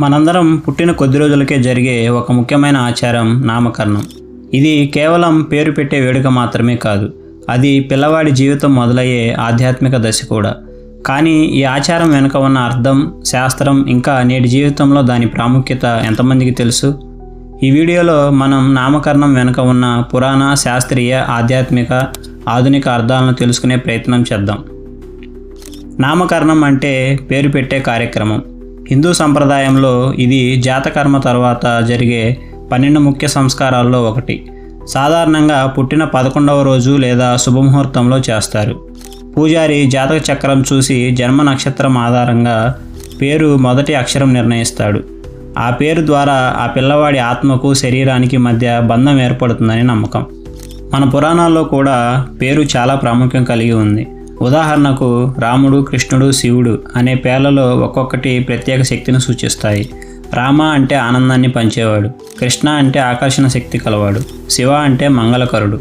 మనందరం పుట్టిన కొద్ది రోజులకే జరిగే ఒక ముఖ్యమైన ఆచారం నామకరణం. ఇది కేవలం పేరు పెట్టే వేడుక మాత్రమే కాదు అది పిల్లవాడి జీవితం మొదలయ్యే ఆధ్యాత్మిక దశ కూడా. కానీ ఈ ఆచారం వెనుక ఉన్న అర్థం శాస్త్రం ఇంకా నేటి జీవితంలో దాని ప్రాముఖ్యత ఎంతమందికి తెలుసు? ఈ వీడియోలో మనం నామకరణం వెనుక ఉన్న పురాణ శాస్త్రీయ ఆధ్యాత్మిక ఆధునిక అర్థాలను తెలుసుకునే ప్రయత్నం చేద్దాం. నామకరణం అంటే పేరు పెట్టే కార్యక్రమం. హిందూ సంప్రదాయంలో ఇది జాతకర్మ తర్వాత జరిగే పన్నెండు ముఖ్య సంస్కారాల్లో ఒకటి. సాధారణంగా పుట్టిన పదకొండవ రోజు లేదా శుభముహూర్తంలో చేస్తారు. పూజారి జాతక చక్రం చూసి జన్మ నక్షత్రం ఆధారంగా పేరు మొదటి అక్షరం నిర్ణయిస్తాడు. ఆ పేరు ద్వారా ఆ పిల్లవాడి ఆత్మకు శరీరానికి మధ్య బంధం ఏర్పడుతుందని నమ్మకం. మన పురాణాల్లో కూడా పేరు చాలా ప్రాముఖ్యం కలిగి ఉంది. ఉదాహరణకు రాముడు కృష్ణుడు శివుడు అనే పేర్లలో ఒక్కొక్కటి ప్రత్యేక శక్తిని సూచిస్తాయి. రామ అంటే ఆనందాన్ని పంచేవాడు. కృష్ణ అంటే ఆకర్షణ శక్తి కలవాడు. శివ అంటే మంగళకరుడు.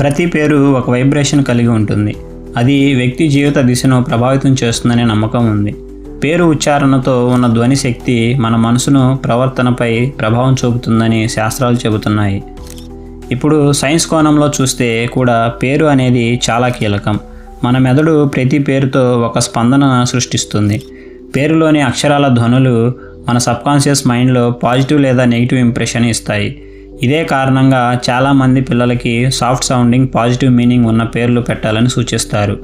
ప్రతి పేరు ఒక వైబ్రేషన్ కలిగి ఉంటుంది. అది వ్యక్తి జీవిత దిశను ప్రభావితం చేస్తుందనే నమ్మకం ఉంది. పేరు ఉచ్చారణతో ఉన్న ధ్వని శక్తి మన మనసును ప్రవర్తనపై ప్రభావం చూపుతుందని శాస్త్రాలు చెబుతున్నాయి. ఇప్పుడు సైన్స్ కోణంలో చూస్తే కూడా పేరు అనేది చాలా కీలకం. మన మెదడు ప్రతి పేరుతో ఒక స్పందన సృష్టిస్తుంది. పేరులోని అక్షరాల ధ్వనులు మన సబ్కాన్షియస్ మైండ్లో పాజిటివ్ లేదా నెగిటివ్ ఇంప్రెషన్ ఇస్తాయి. ఇదే కారణంగా చాలామంది పిల్లలకి సాఫ్ట్ సౌండింగ్ పాజిటివ్ మీనింగ్ ఉన్న పేర్లు పెట్టాలని సూచిస్తారు.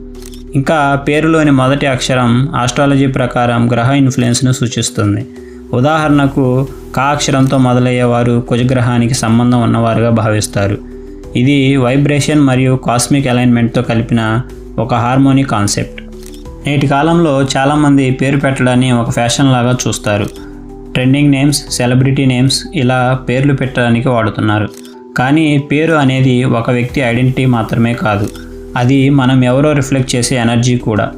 ఇంకా పేరులోని మొదటి అక్షరం ఆస్ట్రాలజీ ప్రకారం గ్రహ ఇన్ఫ్లుయెన్స్ను సూచిస్తుంది. ఉదాహరణకు కా అక్షరంతో మొదలయ్యేవారు కుజగ్రహానికి సంబంధం ఉన్నవారుగా భావిస్తారు. ఇది వైబ్రేషన్ మరియు కాస్మిక్ అలైన్మెంట్తో కలిపిన ఒక హార్మోనీ కాన్సెప్ట్. నేటి కాలంలో చాలామంది పేరు పెట్టడాన్ని ఒక ఫ్యాషన్ లాగా చూస్తారు. ట్రెండింగ్ నేమ్స్ సెలబ్రిటీ నేమ్స్ ఇలా పేర్లు పెట్టడానికి వాడుతున్నారు. కానీ పేరు అనేది ఒక వ్యక్తి ఐడెంటిటీ మాత్రమే కాదు. అది మనం ఎవరో రిఫ్లెక్ట్ చేసే ఎనర్జీ కూడా.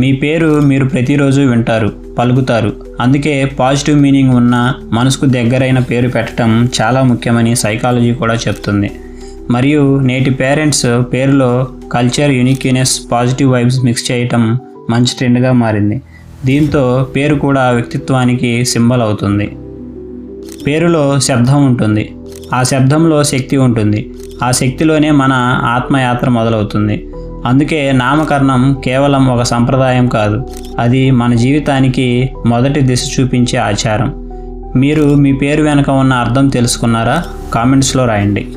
మీ పేరు మీరు ప్రతిరోజు వింటారు పలుకుతారు. అందుకే పాజిటివ్ మీనింగ్ ఉన్న మనసుకు దగ్గరైన పేరు పెట్టడం చాలా ముఖ్యమని సైకాలజీ కూడా చెప్తుంది. మరియు నేటి పేరెంట్స్ పేరులో culture uniqueness positive vibes mix చేయటం మంచి ట్రెండ్గా మారింది. దీంతో పేరు కూడా వ్యక్తిత్వానికి సింబల్ అవుతుంది. పేరులో శబ్దం ఉంటుంది. ఆ శబ్దంలో శక్తి ఉంటుంది. ఆ శక్తిలోనే మన ఆత్మయాత్ర మొదలవుతుంది. అందుకే నామకరణం కేవలం ఒక సంప్రదాయం కాదు. అది మన జీవితానికి మొదటి దిశ చూపించే ఆచారం. మీరు మీ పేరు వెనుక ఉన్న అర్థం తెలుసుకున్నారా? కామెంట్స్లో రాయండి.